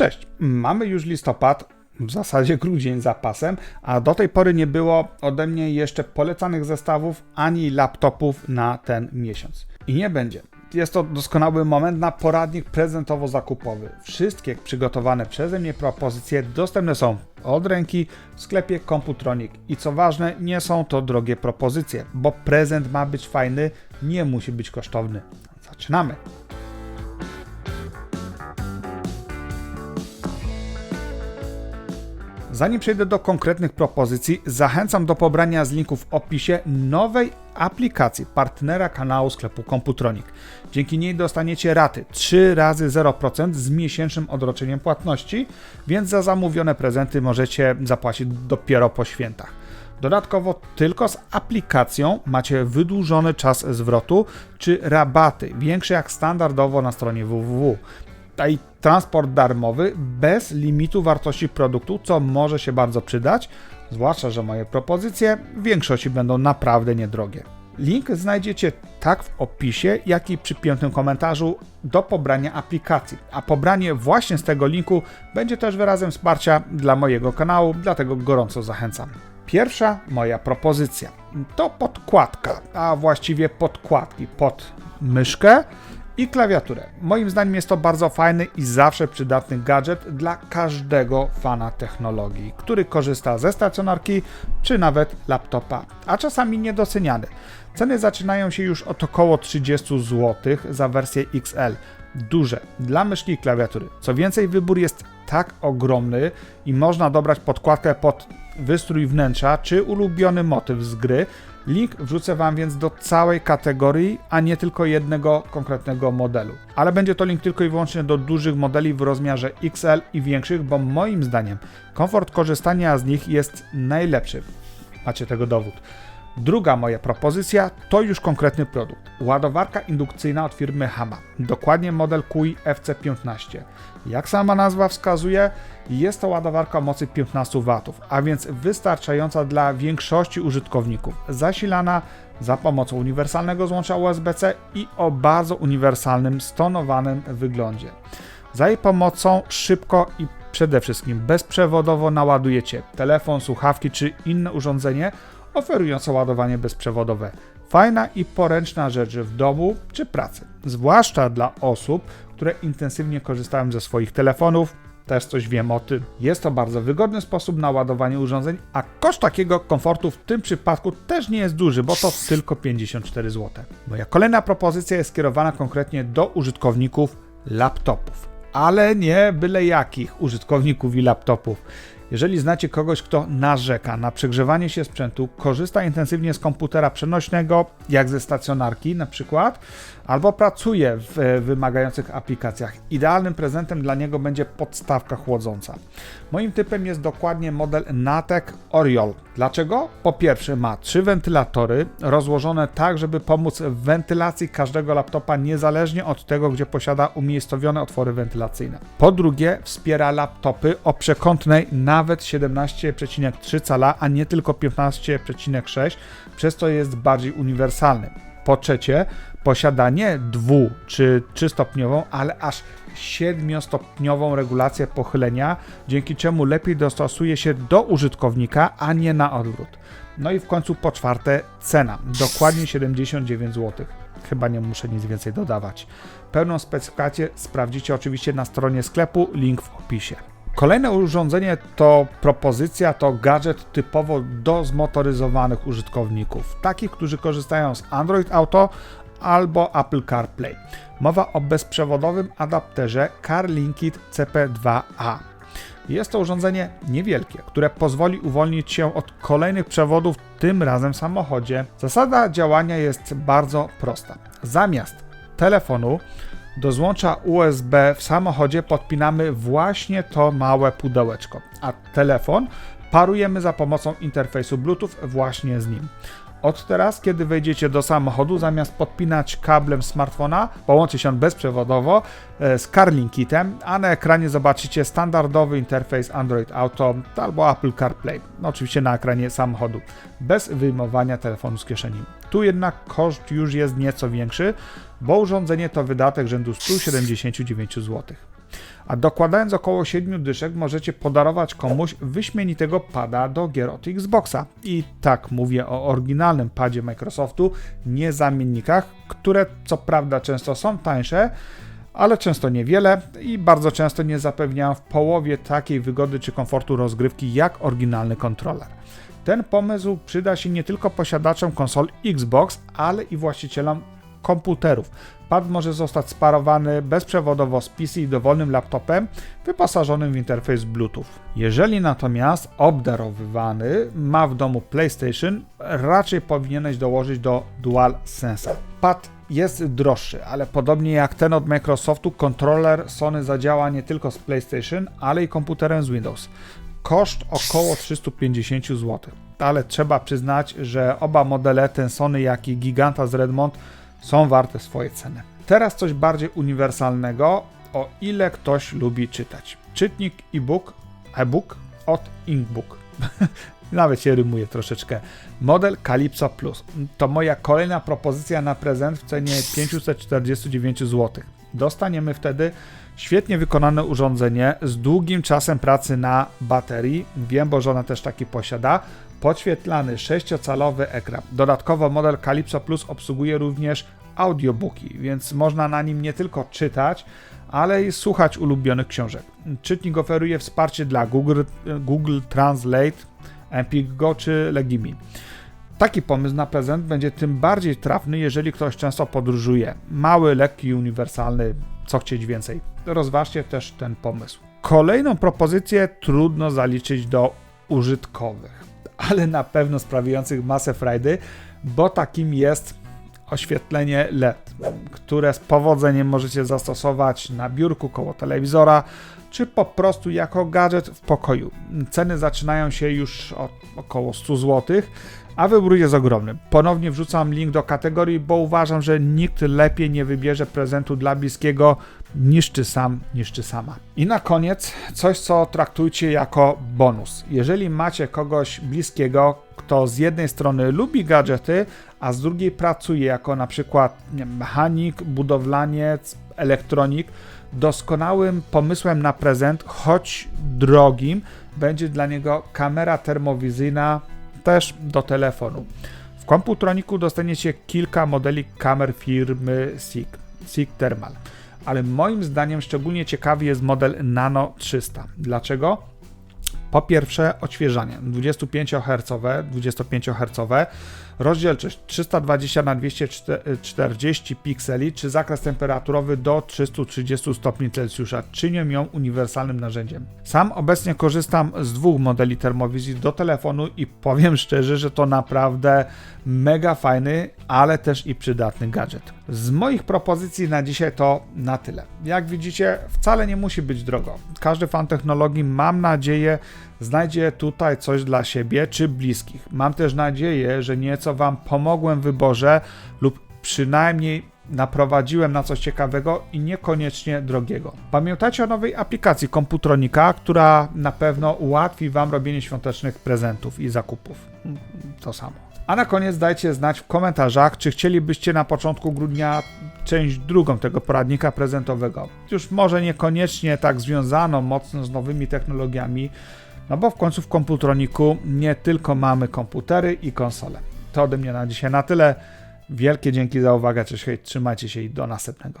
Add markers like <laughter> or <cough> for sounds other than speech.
Cześć, mamy już listopad, w zasadzie grudzień za pasem, a do tej pory nie było ode mnie jeszcze polecanych zestawów ani laptopów na ten miesiąc. I nie będzie. Jest to doskonały moment na poradnik prezentowo-zakupowy. Wszystkie przygotowane przeze mnie propozycje dostępne są od ręki w sklepie Computronic. I co ważne, nie są to drogie propozycje, bo prezent ma być fajny, nie musi być kosztowny. Zaczynamy! Zanim przejdę do konkretnych propozycji, zachęcam do pobrania z linków w opisie nowej aplikacji partnera kanału sklepu Computronic. Dzięki niej dostaniecie raty 3 razy 0% z miesięcznym odroczeniem płatności, więc za zamówione prezenty możecie zapłacić dopiero po świętach. Dodatkowo tylko z aplikacją macie wydłużony czas zwrotu czy rabaty, większe jak standardowo na stronie www i transport darmowy bez limitu wartości produktu, co może się bardzo przydać, zwłaszcza, że moje propozycje w większości będą naprawdę niedrogie. Link znajdziecie tak w opisie, jak i przy piątym komentarzu do pobrania aplikacji. A pobranie właśnie z tego linku będzie też wyrazem wsparcia dla mojego kanału, dlatego gorąco zachęcam. Pierwsza moja propozycja to podkładka, a właściwie podkładki pod myszkę i klawiaturę. Moim zdaniem jest to bardzo fajny i zawsze przydatny gadżet dla każdego fana technologii, który korzysta ze stacjonarki czy nawet laptopa, a czasami niedoceniany. Ceny zaczynają się już od około 30 zł za wersję XL. Duże dla myszki i klawiatury. Co więcej, wybór jest tak ogromny i można dobrać podkładkę pod wystrój wnętrza czy ulubiony motyw z gry, Link wrzucę Wam więc do całej kategorii, a nie tylko jednego konkretnego modelu. Ale będzie to link tylko i wyłącznie do dużych modeli w rozmiarze XL i większych, bo moim zdaniem komfort korzystania z nich jest najlepszy. Macie tego dowód. Druga moja propozycja to już konkretny produkt. Ładowarka indukcyjna od firmy Hama. Dokładnie model QI FC15. Jak sama nazwa wskazuje, jest to ładowarka o mocy 15 W, a więc wystarczająca dla większości użytkowników. Zasilana za pomocą uniwersalnego złącza USB-C i o bardzo uniwersalnym, stonowanym wyglądzie. Za jej pomocą szybko i przede wszystkim bezprzewodowo naładujecie telefon, słuchawki czy inne urządzenie oferujące ładowanie bezprzewodowe. Fajna i poręczna rzecz w domu czy pracy, zwłaszcza dla osób, które intensywnie korzystają ze swoich telefonów. Też coś wiem o tym. Jest to bardzo wygodny sposób na ładowanie urządzeń, a koszt takiego komfortu w tym przypadku też nie jest duży, bo to tylko 54 zł. Moja kolejna propozycja jest skierowana konkretnie do użytkowników laptopów, ale nie byle jakich użytkowników i laptopów. Jeżeli znacie kogoś, kto narzeka na przegrzewanie się sprzętu, korzysta intensywnie z komputera przenośnego, jak ze stacjonarki na przykład, albo pracuje w wymagających aplikacjach, idealnym prezentem dla niego będzie podstawka chłodząca. Moim typem jest dokładnie model Natek Oriol. Dlaczego? Po pierwsze ma trzy wentylatory rozłożone tak, żeby pomóc w wentylacji każdego laptopa niezależnie od tego, gdzie posiada umiejscowione otwory wentylacyjne. Po drugie wspiera laptopy o przekątnej nawet 17,3 cala, a nie tylko 15,6, przez co jest bardziej uniwersalny. Po trzecie, posiada nie dwu czy trzystopniową, ale aż siedmiostopniową regulację pochylenia, dzięki czemu lepiej dostosuje się do użytkownika, a nie na odwrót. No i w końcu po czwarte cena, dokładnie 79 zł. Chyba nie muszę nic więcej dodawać. Pełną specyfikację sprawdzicie oczywiście na stronie sklepu, link w opisie. Kolejne urządzenie to propozycja, to gadżet typowo do zmotoryzowanych użytkowników, takich, którzy korzystają z Android Auto albo Apple CarPlay. Mowa o bezprzewodowym adapterze CarLinkit CP2A. Jest to urządzenie niewielkie, które pozwoli uwolnić się od kolejnych przewodów, tym razem w samochodzie. Zasada działania jest bardzo prosta. Zamiast telefonu do złącza USB w samochodzie podpinamy właśnie to małe pudełeczko, a telefon parujemy za pomocą interfejsu Bluetooth właśnie z nim. Od teraz, kiedy wejdziecie do samochodu, zamiast podpinać kablem smartfona, połączy się on bezprzewodowo e, z CarLinkitem, a na ekranie zobaczycie standardowy interfejs Android Auto albo Apple CarPlay. No, oczywiście na ekranie samochodu, bez wyjmowania telefonu z kieszeni. Tu jednak koszt już jest nieco większy, bo urządzenie to wydatek rzędu 179 zł. a dokładając około 7 dyszek możecie podarować komuś wyśmienitego pada do gier od Xboxa. I tak mówię o oryginalnym padzie Microsoftu, nie zamiennikach, które co prawda często są tańsze, ale często niewiele i bardzo często nie zapewniają w połowie takiej wygody czy komfortu rozgrywki jak oryginalny kontroler. Ten pomysł przyda się nie tylko posiadaczom konsol Xbox, ale i właścicielom komputerów. Pad może zostać sparowany bezprzewodowo z PC i dowolnym laptopem wyposażonym w interfejs Bluetooth. Jeżeli natomiast obdarowywany ma w domu PlayStation, raczej powinieneś dołożyć do DualSense. Pad jest droższy, ale podobnie jak ten od Microsoftu, kontroler Sony zadziała nie tylko z PlayStation, ale i komputerem z Windows. Koszt około 350 zł, ale trzeba przyznać, że oba modele, ten Sony jak i Giganta z Redmond, są warte swoje ceny. Teraz coś bardziej uniwersalnego, o ile ktoś lubi czytać. Czytnik e-book, e-book od Inkbook. <laughs> Nawet się rymuje troszeczkę. Model Calypso Plus. To moja kolejna propozycja na prezent w cenie <laughs> 549 zł. Dostaniemy wtedy świetnie wykonane urządzenie z długim czasem pracy na baterii. Wiem, bo żona też taki posiada. Podświetlany 6-calowy ekran. Dodatkowo model Calypso Plus obsługuje również audiobooki, więc można na nim nie tylko czytać, ale i słuchać ulubionych książek. Czytnik oferuje wsparcie dla Google, Google Translate, Empik Go czy Legimi. Taki pomysł na prezent będzie tym bardziej trafny, jeżeli ktoś często podróżuje. Mały, lekki, uniwersalny, co chcieć więcej. Rozważcie też ten pomysł. Kolejną propozycję trudno zaliczyć do użytkowych, <laughs> ale na pewno sprawiających masę frajdy, bo takim jest oświetlenie LED, które z powodzeniem możecie zastosować na biurku koło telewizora, czy po prostu jako gadżet w pokoju. Ceny zaczynają się już od około 100 zł, a wybór jest ogromny. Ponownie wrzucam link do kategorii, bo uważam, że nikt lepiej nie wybierze prezentu dla bliskiego niż ty sam, niż ty sama. I na koniec coś, co traktujcie jako bonus. Jeżeli macie kogoś bliskiego, kto z jednej strony lubi gadżety, a z drugiej pracuje jako na przykład mechanik, budowlaniec, elektronik, doskonałym pomysłem na prezent, choć drogim, będzie dla niego kamera termowizyjna też do telefonu. W komputroniku dostaniecie kilka modeli kamer firmy SIG, SIG Thermal, ale moim zdaniem szczególnie ciekawy jest model Nano 300. Dlaczego? Po pierwsze odświeżanie. 25 Hz, 25 Hz, rozdzielczość. 320 na 240 pikseli, czy zakres temperaturowy do 330 stopni Celsjusza czynią ją uniwersalnym narzędziem. Sam obecnie korzystam z dwóch modeli termowizji do telefonu i powiem szczerze, że to naprawdę mega fajny, ale też i przydatny gadżet. Z moich propozycji na dzisiaj to na tyle. Jak widzicie, wcale nie musi być drogo. Każdy fan technologii, mam nadzieję, znajdzie tutaj coś dla siebie czy bliskich. Mam też nadzieję, że nieco Wam pomogłem w wyborze lub przynajmniej naprowadziłem na coś ciekawego i niekoniecznie drogiego. Pamiętajcie o nowej aplikacji Komputronika, która na pewno ułatwi Wam robienie świątecznych prezentów i zakupów. To samo. A na koniec dajcie znać w komentarzach, czy chcielibyście na początku grudnia część drugą tego poradnika prezentowego. Już może niekoniecznie tak związaną mocno z nowymi technologiami, no bo w końcu w komputroniku nie tylko mamy komputery i konsole. To ode mnie na dzisiaj na tyle. Wielkie dzięki za uwagę, cześć, hej, trzymajcie się i do następnego.